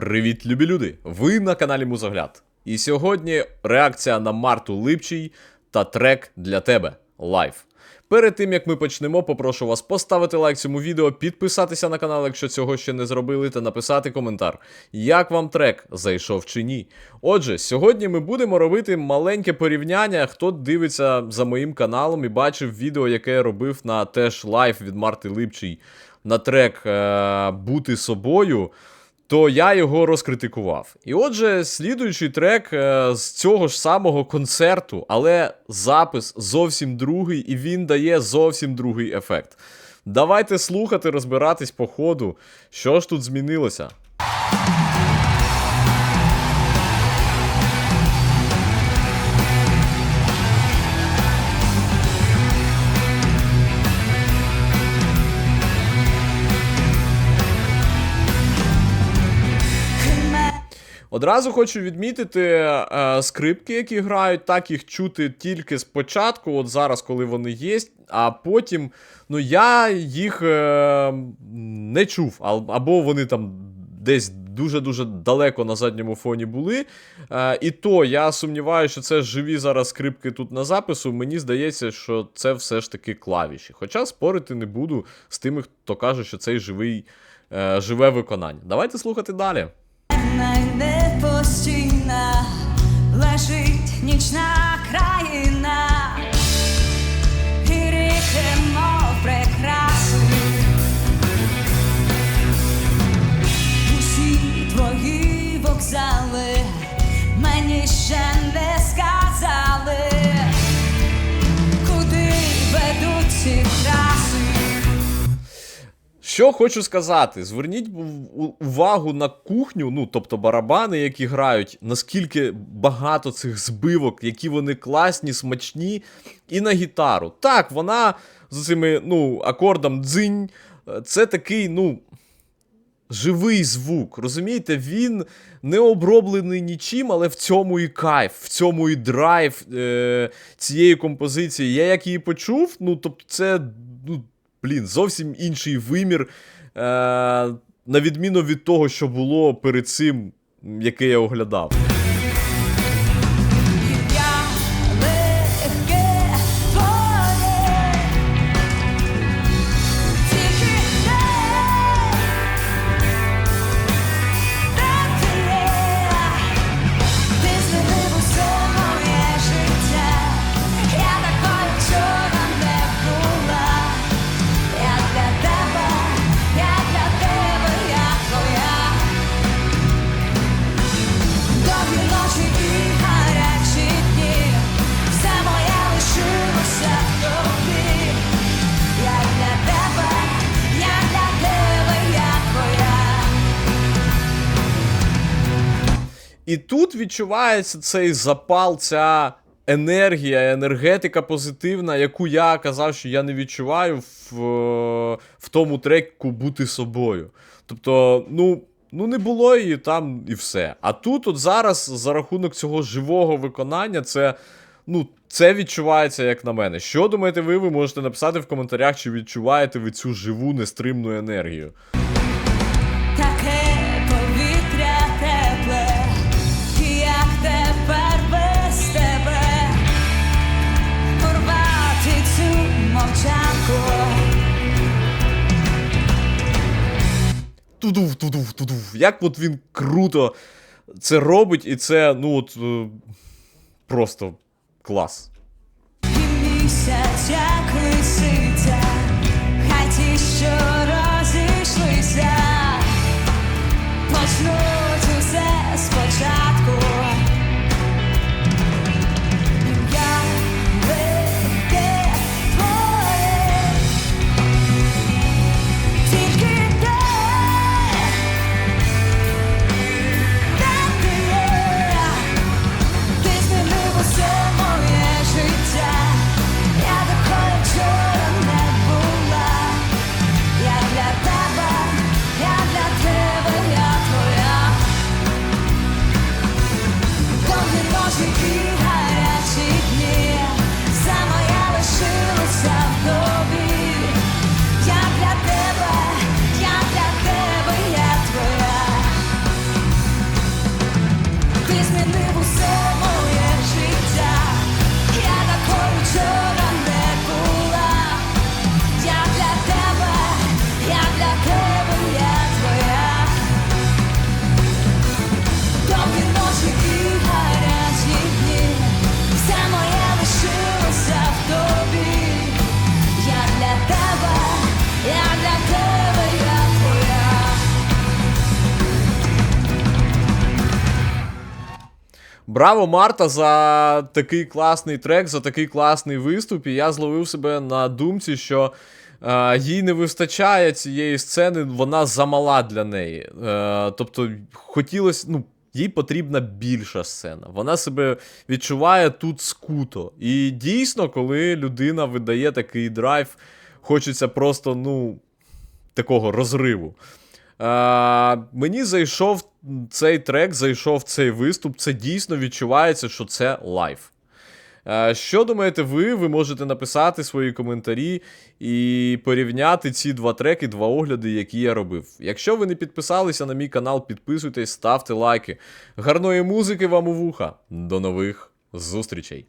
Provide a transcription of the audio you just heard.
Привіт, любі люди! Ви на каналі Музогляд. І сьогодні реакція на Марту Липчий та трек для тебе лайв. Перед тим як ми почнемо, попрошу вас поставити лайк цьому відео, підписатися на канал, якщо цього ще не зробили, та написати коментар, як вам трек зайшов чи ні. Отже, сьогодні ми будемо робити маленьке порівняння. Хто дивиться за моїм каналом і бачив відео, яке я робив на теж лайв від Марти Липчий на трек е- Бути собою то я його розкритикував. І отже, слідуючий трек е, з цього ж самого концерту, але запис зовсім другий, і він дає зовсім другий ефект. Давайте слухати, розбиратись по ходу, що ж тут змінилося. Одразу хочу відмітити е, скрипки, які грають, так їх чути тільки спочатку, от зараз, коли вони є, а потім ну я їх е, не чув, або вони там десь дуже-дуже далеко на задньому фоні були. Е, і то я сумніваюся, що це живі зараз скрипки тут на запису. Мені здається, що це все ж таки клавіші. Хоча спорити не буду з тими, хто каже, що це живий, е, живе виконання. Давайте слухати далі. Непостійна лежить нічна країна, і ріки, мов прикраси. Усі твої вокзали Що хочу сказати, зверніть увагу на кухню, ну тобто барабани, які грають, наскільки багато цих збивок, які вони класні, смачні, і на гітару. Так, вона з цими ну, акордом дзинь, це такий, ну. Живий звук, розумієте, він не оброблений нічим, але в цьому і кайф, в цьому і драйв е- цієї композиції. Я як її почув, ну тобто, це ну, блін, зовсім інший вимір. Е, на відміну від того, що було перед цим, яке я оглядав. І тут відчувається цей запал, ця енергія, енергетика позитивна, яку я казав, що я не відчуваю в, в тому треку бути собою. Тобто, ну. Ну, не було її там і все. А тут, от зараз, за рахунок цього живого виконання, це. Ну, це відчувається як на мене. Що думаєте ви? Ви можете написати в коментарях, чи відчуваєте ви цю живу нестримну енергію. Тудув, тудув, тудув. Як от він круто це робить, і це, ну от е, просто клас. І Браво, Марта, за такий класний трек, за такий класний виступ. І я зловив себе на думці, що е, їй не вистачає цієї сцени, вона замала для неї. Е, тобто, хотілося, ну. Їй потрібна більша сцена. Вона себе відчуває тут скуто. І дійсно, коли людина видає такий драйв, хочеться просто, ну, такого розриву. Е, мені зайшов цей трек, зайшов цей виступ. Це дійсно відчувається, що це лайв. Е, що думаєте ви? Ви можете написати свої коментарі і порівняти ці два треки, два огляди, які я робив. Якщо ви не підписалися на мій канал, підписуйтесь, ставте лайки. Гарної музики вам у вуха. До нових зустрічей!